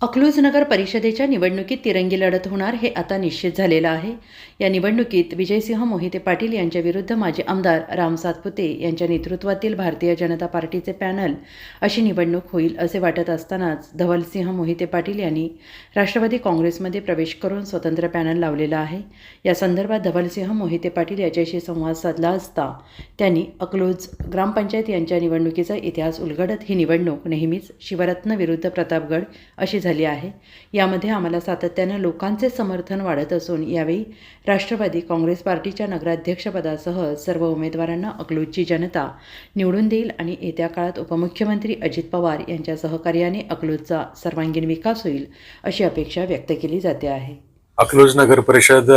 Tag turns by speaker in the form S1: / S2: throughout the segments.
S1: अकलूज नगर परिषदेच्या निवडणुकीत तिरंगी लढत होणार हे आता निश्चित झालेलं आहे. या निवडणुकीत विजयसिंह मोहिते पाटील यांच्याविरुद्ध माजी आमदार राम सातपुते यांच्या नेतृत्वातील भारतीय जनता पार्टीचे पॅनल अशी निवडणूक होईल असे वाटत असतानाच धवलसिंह मोहिते पाटील यांनी राष्ट्रवादी काँग्रेसमध्ये प्रवेश करून स्वतंत्र पॅनल लावलेला आहे. या संदर्भात धवलसिंह मोहिते पाटील याच्याशी संवाद साधला असता त्यांनी अकलूज ग्रामपंचायत यांच्या निवडणुकीचा इतिहास उलगडत ही निवडणूक नेहमीच शिवरत्न विरुद्ध प्रतापगड अशी झाली आहे. यामध्ये आम्हाला सातत्यानं लोकांचे समर्थन वाढत असून यावेळी राष्ट्रवादी काँग्रेस पार्टीच्या नगराध्यक्षपदासह सर्व उमेदवारांना अकलूजची जनता निवडून देईल आणि येत्या काळात उपमुख्यमंत्री अजित पवार यांच्या सहकार्याने अकलूजचा सर्वांगीण विकास होईल अशी अपेक्षा व्यक्त केली जाते आहे.
S2: अकलूज नगर परिषद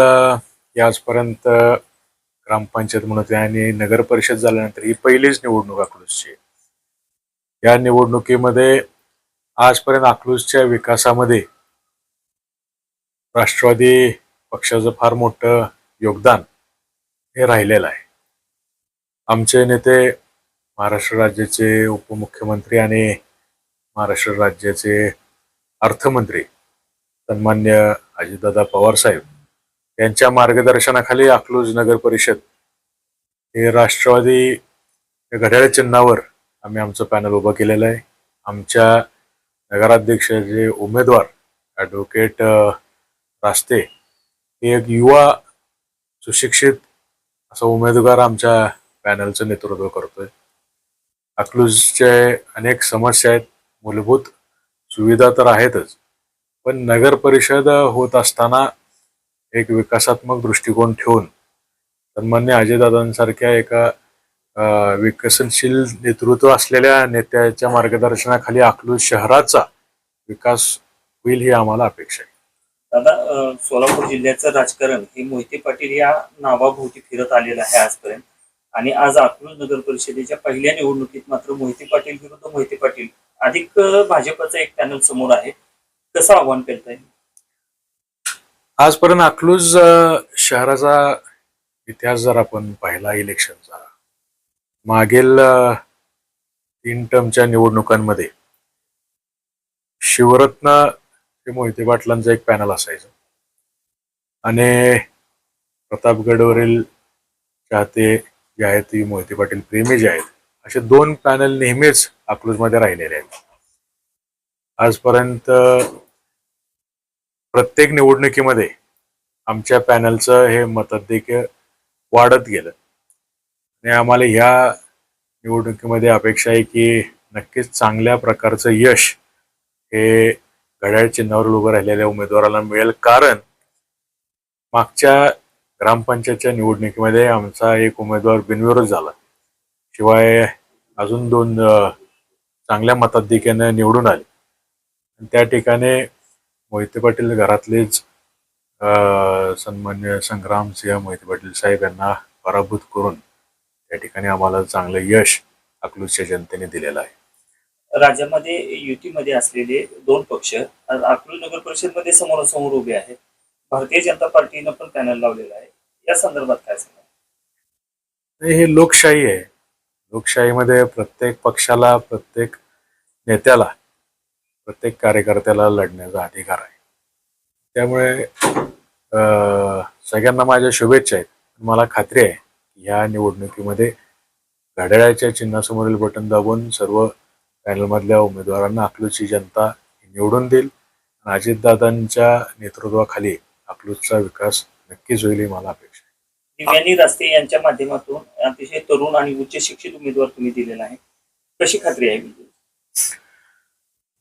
S2: आजपर्यंत ग्रामपंचायत म्हणून होते आणि नगर परिषद झाल्यानंतर ही पहिलीच निवडणूक अकलूजची या निवडणुकीमध्ये आजपर्यंत अकलूजच्या विकासामध्ये राष्ट्रवादी पक्षाचं फार मोठं योगदान हे राहिलेलं आहे. आमचे नेते महाराष्ट्र राज्याचे उपमुख्यमंत्री आणि महाराष्ट्र राज्याचे अर्थमंत्री सन्मान्य अजितदादा पवार साहेब यांच्या मार्गदर्शनाखाली अकलूज नगर परिषद हे राष्ट्रवादी घड्याळ चिन्हावर आम्ही आमचं पॅनल उभं केलेलं आहे. आमच्या नगराध्यक्षाचे उमेदवार ॲडव्होकेट रास्ते हे एक युवा सुशिक्षित असा उमेदवार आमच्या पॅनलचं नेतृत्व करतोय. अकलूजचे अनेक समस्या आहेत. मूलभूत सुविधा तर आहेतच पण नगर परिषद होत असताना एक विकासात्मक दृष्टिकोन ठेवून सन्मान्य अजयदादांसारख्या एका विकसनशील नेतृत्व असलेल्या नेत्याच्या मार्गदर्शनाखाली अकलूज शहराचा विकास होईल ही आम्हाला अपेक्षा आहे.
S3: दादा सोलापूर जिल्ह्याचं राजकारण हे मोहिते पाटील या नावाभोवती फिरत आलेलं आहे आजपर्यंत. आणि आज अकलूज नगर परिषदेच्या पहिल्या निवडणुकीत मात्र मोहिते पाटील विरुद्ध मोहिते पाटील अधिक भाजपचा एक पॅनल समोर आहे. कसं आव्हान करताय?
S2: आजपर्यंत अकलूज शहराचा इतिहास जर आपण पाहिला इलेक्शनचा मागील तीन टर्मच्या निवडणुकांमध्ये शिवरत्न हे मोहिते पाटलांचं एक पॅनल असायचं. आणि प्रतापगडवरील चाहते जे आहेत ती मोहिते पाटील प्रेमी जे आहेत असे दोन पॅनल नेहमीच अकलूजमध्ये राहिलेले आहेत. आजपर्यंत प्रत्येक निवडणुकीमध्ये आमच्या पॅनलचं हे मतदेक वाढत गेलं. आणि आम्हाला ह्या निवडणुकीमध्ये अपेक्षा आहे की नक्कीच चांगल्या प्रकारचं यश हे घड्याळ चिन्हावर उभं राहिलेल्या उमेदवाराला मिळेल. कारण मागच्या ग्रामपंचायतच्या निवडणुकीमध्ये आमचा एक उमेदवार बिनविरोध झाला. शिवाय अजून दोन चांगल्या मताधिक्यानं निवडून आले. आणि त्या ठिकाणी मोहिते पाटील घरातलेच सन्मान्य संग्राम सिंह मोहिते पाटील साहेब यांना पराभूत करून त्या ठिकाणी आम्हाला चांगलं यश अकलूजच्या जनतेने दिलेलं आहे.
S3: राज्यामध्ये युतीमध्ये असलेले दोन पक्ष अकलूज नगर परिषदमध्ये समोरासमोर उभे आहेत. भारतीय जनता पार्टीनं पण पॅनल लावलेला आहे. या संदर्भात काय सांगा
S2: हे लोकशाही आहे. लोकशाहीमध्ये प्रत्येक पक्षाला प्रत्येक नेत्याला प्रत्येक कार्यकर्त्याला लढण्याचा अधिकार आहे. त्यामुळे सगळ्यांना माझ्या शुभेच्छा आहेत. मला खात्री आहे ह्या निवडणुकीमध्ये घड्याळाच्या चिन्हासमोरील बटन दाबून सर्व पॅनलमधल्या उमेदवारांना अकलूजची जनता निवडून देईल. आणि अजितदादांच्या नेतृत्वाखाली अकलूजचा विकास नक्कीच होईल ही मला अपेक्षा आहे.
S3: दिव्यांनी रास्ते यांच्या माध्यमातून अतिशय तरुण आणि उच्च शिक्षित उमेदवार तुम्ही दिलेला आहे. कशी खात्री आहे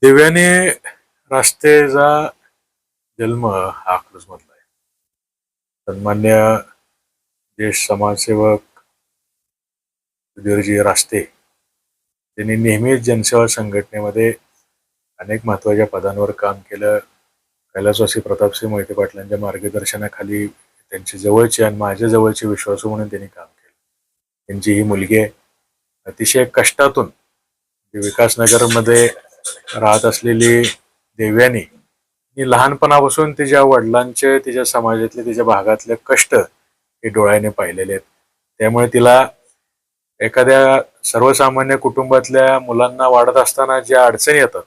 S2: दिव्याने रास्तेचा जन्म हा अकलूज मधला आहे. सन्मान्य ज्येष्ठ समाजसेवक सुधीरजी रास्ते त्यांनी नेहमीच जनसेवा संघटनेमध्ये अनेक महत्त्वाच्या पदांवर काम केलं. कैलासवासी प्रतापसिंह मोहिते पाटलांच्या मार्गदर्शनाखाली त्यांचे जवळचे आणि माझ्या जवळचे विश्वासू म्हणून त्यांनी काम केलं. त्यांची ही मुलगी आहे. अतिशय कष्टातून विकासनगरमध्ये राहत असलेली देव्यानी ही लहानपणापासून तिच्या वडिलांचे तिच्या समाजातले तिच्या भागातले कष्ट हे डोळ्याने पाहिलेले आहेत. त्यामुळे तिला एखाद्या सर्वसामान्य कुटुंबातल्या मुलांना वाढत असताना ज्या अडचणी येतात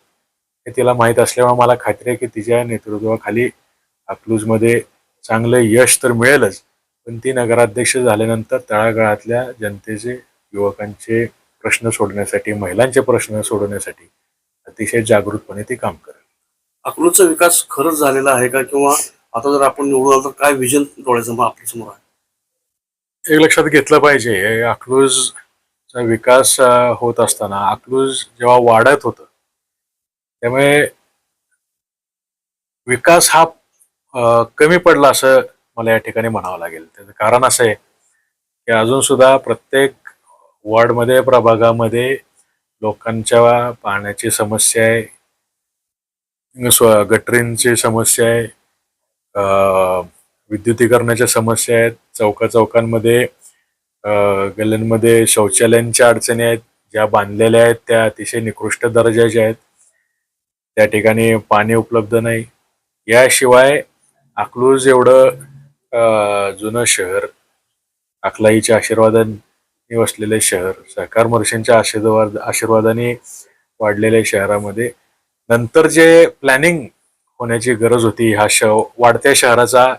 S2: हे तिला माहीत असल्यामुळे मला खात्री आहे की तिच्या नेतृत्वाखाली अकलूजमध्ये चांगलं यश तर मिळेलच पण ती नगराध्यक्ष झाल्यानंतर तळागाळातल्या जनतेचे युवकांचे प्रश्न सोडण्यासाठी महिलांचे प्रश्न सोडवण्यासाठी अतिशय जागृतपणे ती काम करेल.
S4: अकलूजचा विकास खरंच झालेला आहे का किंवा आता जर आपण निवडून आलो तर काय विजन डोळ्यासमोर आपल्यासमोर आहे?
S2: एक लक्षात घेतलं पाहिजे अकलूजचा विकास होत असताना अकलूज जेव्हा वाढत होतं त्यामुळे विकास हा कमी पडला असं मला या ठिकाणी म्हणावं लागेल. त्याचं कारण असं आहे की अजून सुद्धा प्रत्येक वॉर्डमध्ये प्रभागामध्ये लोकांच्या पाण्याची समस्या आहे स्व गटरींची समस्या आहे अं, विद्युतीकरणाच्या समस्या आहेत चौका चौकांमध्ये गल्ल्यांमध्ये शौचालयांच्या अडचणी आहेत ज्या बांधलेल्या आहेत त्या अतिशय निकृष्ट दर्जाच्या आहेत. त्या ठिकाणी पाणी उपलब्ध नाही. याशिवाय अकलूज एवढं जुनं शहर अकलाईच्या आशीर्वादाने वसलेले शहर सहकार महर्षींच्या आशीर्वाद आशीर्वादाने वाढलेल्या शहरामध्ये. नंतर जे प्लॅनिंग होण्याची गरज होती ह्या श वाढत्या शहराचा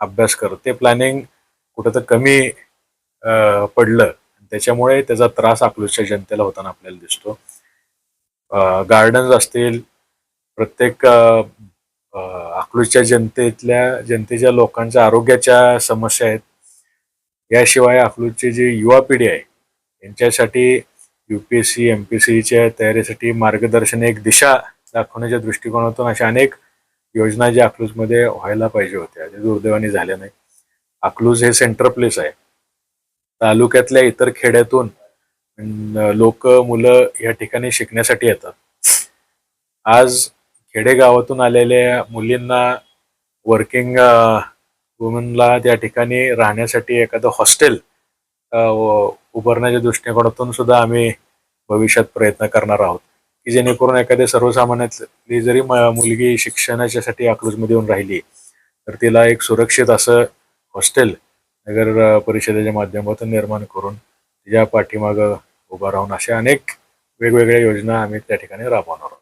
S2: अभ्यास कर ते प्लॅनिंग कुठं तर कमी अं, पडलं. त्याच्यामुळे त्याचा त्रास अकलूजच्या जनतेला होताना आपल्याला दिसतो. गार्डन्स असतील प्रत्येक अकलूजच्या जनतेतल्या जनतेच्या लोकांच्या आरोग्याच्या समस्या आहेत. याशिवाय अकलूजची जी युवा पिढी आहे यांच्यासाठी U P S C M P सीच्या तयारीसाठी मार्गदर्शन एक दिशा दाखवण्याच्या दृष्टिकोनातून अशा अनेक योजना ज्या अकलूजमध्ये व्हायला पाहिजे होत्या. ते दुर्दैवाने झाल्या नाही अकलूज हे सेंटर प्लेस आहे. तालुक्यातल्या इतर खेड्यातून लोक मुलं या ठिकाणी शिकण्यासाठी येतात. आज खेडेगावातून आलेल्या मुलींना वर्किंग वुमनला त्या ठिकाणी राहण्यासाठी एखादं हॉस्टेल उभारण्याच्या दृष्टिकोनातून सुद्धा आम्ही भविष्यात प्रयत्न करणार आहोत. की जेणेकरून एखाद्या सर्वसामान्यातली जरी मुलगी शिक्षणाच्यासाठी अकलूजमध्ये येऊन राहिली तर तिला एक सुरक्षित असं हॉस्टेल नगर परिषदेच्या माध्यमातून निर्माण करून तिच्या पाठीमागं उभा राहून अशा अनेक वेगवेगळ्या योजना आम्ही त्या ठिकाणी राबवणार आहोत.